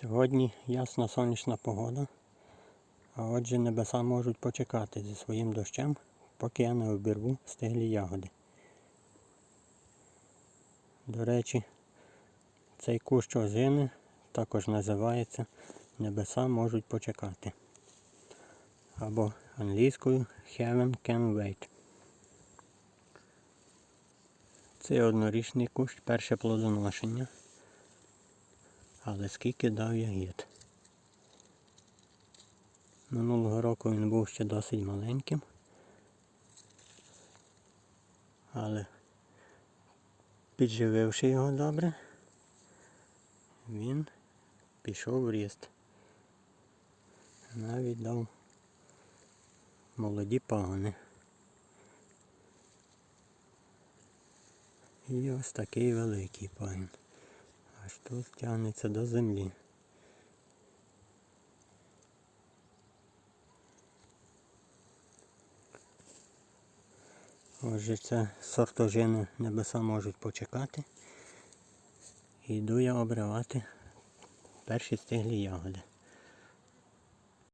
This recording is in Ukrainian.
Сьогодні ясна сонячна погода, а отже небеса можуть почекати зі своїм дощем, поки я не обірву стиглі ягоди. До речі, цей кущ озини також називається Небеса можуть почекати. Або англійською Heaven can wait. Це однорічний кущ, перше плодоношення. Але скільки дав ягід. Минулого року він був ще досить маленьким. Але піджививши його добре, він пішов в ріст. Навіть дав молоді пагони. І ось такий великий пагін. Аж тут тягнеться до землі. Отже, це сортожини небеса можуть почекати. І йду я обривати перші стиглі ягоди.